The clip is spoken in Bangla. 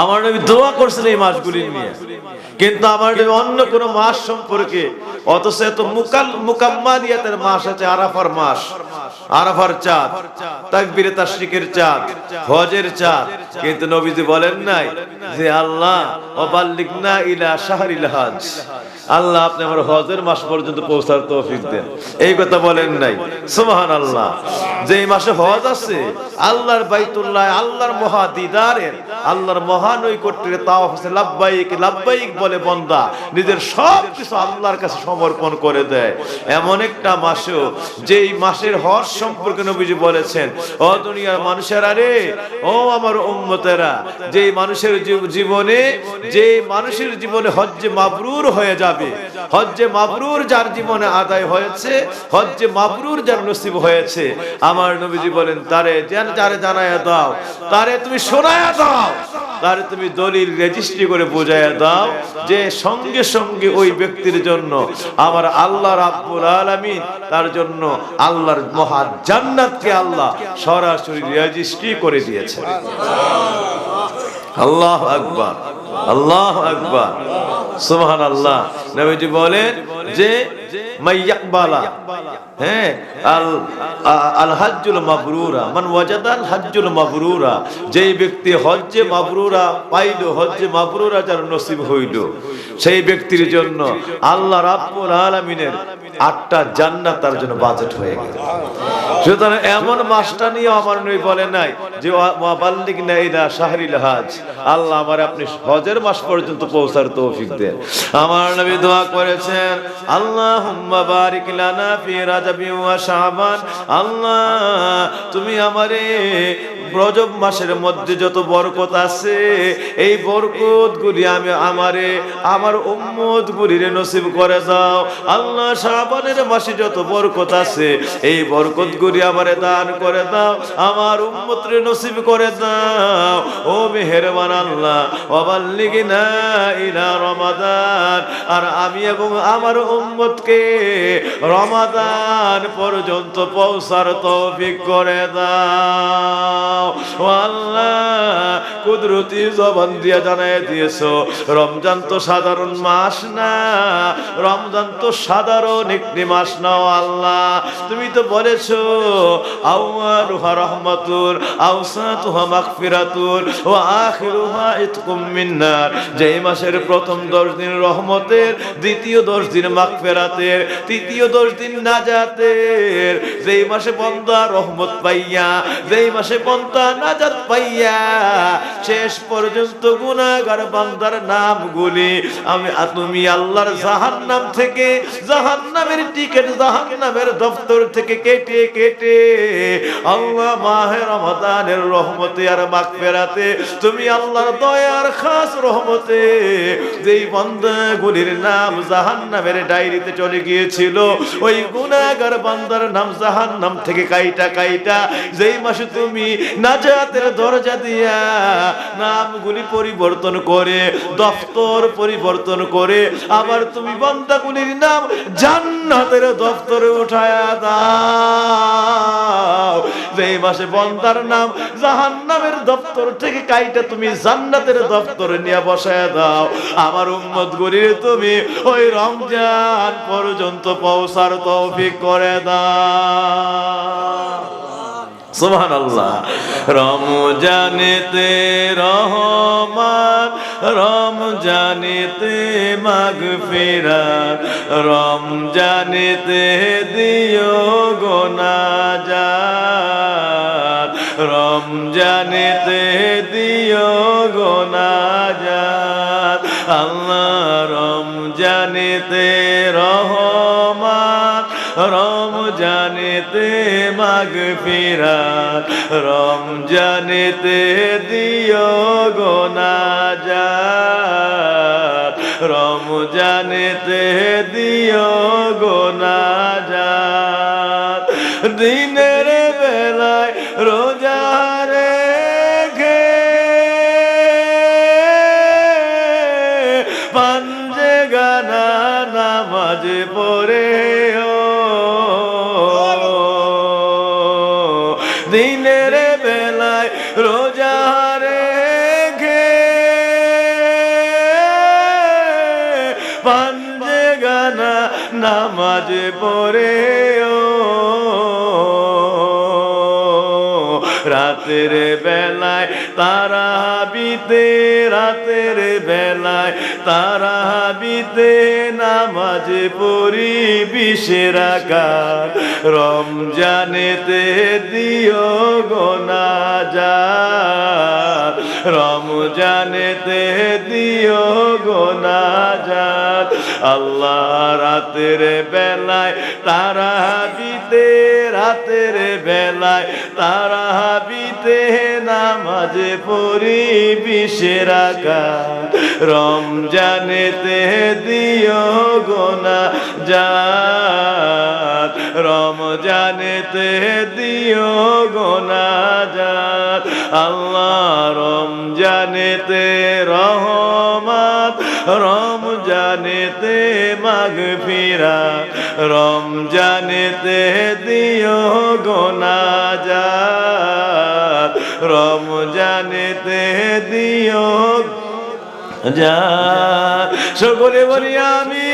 আমার নবী দোয়া করছেন এই মাসগুলি নিয়ে। কিন্তু আমার নবী অন্য কোন মাস সম্পর্কে, অথচ এত মুকাল মুকাম্মালিয়াতের মাস আছে আরাফার মাস, আরাফার চাঁদ, তাকবীরে তাশরিকের চাঁদ, হজের চাঁদ। কিন্তু নবীজি বলেন নাই যে, আল্লাহ ওয়াবাল্লিগনা ইলা শাহরিল হজ। আল্লাহ, আপনি আমার হজের মাস পর্যন্ত পৌঁছার তৌফিক দেন। এই কথা বলেন নাই। সুবহানাল্লাহ। যে এই মাসে হজ আছে, আল্লাহর বাইতুল্লাহ, আল্লাহর মহাদিদারের, আল্লাহর মহানৈকট্যের তাওয়াফ আছে। লাব্বাইক লাব্বাইক বলে বন্দা। নিজের সব কিছু আল্লাহর কাছে সমর্পণ করে দেয়। এমন একটা মাসও যেই মাসের হজ সম্পর্কে নবীজি বলেছেন, ও দুনিয়ার মানুষেরা রে, ও আমার উম্মতেরা, যেই মানুষের জীবনে যে মানুষের জীবনে হজ্জে মাবরুর হয়ে যাবে, হজ্জে মাবরুর যার জীবনে আদায় হয়েছে, হজ্জে মাবরুর যার নসিব হয়েছে। আমার নবীজি বলেন, তারে যেন যারে জানায়া দাও, তারে তুমি শোনায়া দাও। তারে তুমি দলিল রেজিস্ট্রি করে বোঝায়া দাও যে সঙ্গে সঙ্গে ওই ব্যক্তির জন্য আমার আল্লাহ রাব্বুল আলামিন, তার জন্য আল্লাহর মহা জান্নাতকে আল্লাহ সরাসরি রেজিস্ট্রি করে দিয়েছে। আল্লাহ আকবার আল্লাহ আকবার। সুবহান আল্লাহ নবীজি বলেন যে হ্যাঁ আল্লাহ আটটা জান্নাত তার জন্য বাজেট হয়ে গেল। সুতরাং এমন মাসটা নিয়ে আমার নই বলে নাই যে হাজ। আল্লাহ আমার আপনি হজের মাস পর্যন্ত পৌঁছার তৌফিক দেন। আমার নবী দোয়া করেছেন বারিক লানা ফি রাজাবি ওয়া শাবান। আল্লাহ তুমি আমারে রজব মাসের মধ্যে যত বরকত আছে, এই বরকত গুলি আমি আমারে, আমার উম্মত গুলিরে নসিব করে দাও। আল্লাহ শাবানের মাসে যত বরকত আছে, এই বরকত গুলি আমারে দান করে দাও, আমার উম্মতরে নসিব করে দাও। ও মেহেরবান আল্লাহ অবাল্লিগিনা ইলা রমাদান। আর আমি এবং আমার উম্মতকে রমাদান পর্যন্ত পৌঁছার তৌফিক করে দাও। কুদরতি জবান দিয়ে জানাই দিয়েছ। রমজান তো সাধারণ মাস না, রমজান তো সাধারণ একটি মাস না আল্লাহ। তুমি তো বলেছ আখিরুহা ইতকুম মিন্নার। যেই মাসের প্রথম 10 দিন রহমতের, দ্বিতীয় 10 দিন মাগফিরাতের, তৃতীয় 10 দিন নাজাতের। যেই মাসে বান্দা রহমত পাইয়া, যেই মাসে বান্দা নাজাত পাইয়া শেষ পর্যন্ত গুনাহগার বান্দার নামগুলি আমি আ- তুমি আল্লাহর জাহান্নাম থেকে, জাহান্নামের টিকিট জাহান্নামের দফতর থেকে কেটে কেটে আল্লাহ মাহে রমাদানের রহমতে আর মাগফিরাতে তুমি আল্লাহর দয়ার খাস রহমতে যেই বান্দাগুলির নাম জাহান্নামের ডায়েরিতে চলে গিয়েছিল, ওই গুনাহগার বান্দার নাম জাহান্নাম থেকে কাইটা কাইটা যেই মাসে তুমি নাজাতের দরজা দিয়া নামগুলি পরিবর্তন করে, দফতর পরিবর্তন করে, আবার তুমি বান্দাগুলির নাম জান্নাতের দফতরে উঠায়া দাও। যেই মাসে বন্দার নাম জাহান্নামের দপ্তর থেকে কাইটা তুমি জান্নাতের দপ্তরে নিয়ে বসায় দাও। আমার উম্মত গরিরে তুমি ওই রমজান পর্যন্ত পৌঁছার তৌফিক করে দাও। সুবহান আল্লাহ রমজানেতে রহমান রমজানেতে মাগফিরাত রমজানেতে দিও গোনাজাত রমজানেতে দিও গোনাজাত আল্লাহ রমজানেতে রমজানেতে মাগফিরাত রমজানেতে দিও গোনাজাত রমজানেতে দিও গোনাজাত দিনের বেলায় রোজা রেখে পাঞ্জে গানা নামাজ পড়ে যাহারে ঘে পাঞ্জে গানা নামাজ পড়ে ও রাতের বেলায় তারা বিতে রাতের বেলায় তারা বিতে নামাজ পড়ি বিশের আকার। রমজানেতে দিও গোনা যা রমজানেতে দিও গোনা যাত আল্লাহ রাতের বেলায় তারা হাবিতে রাতের বেলায় তারা বিতে নামাজে পড়ি আকার রমজানেতে দিও গোনা যাত রমজানেতে দিও গোনা যাত আল্লাহ রমজানেতে রহমত রমজানেতে রম রমজানেতে দিও গোনা যাত রমজানেতে দিও যা সকলে বলি আমি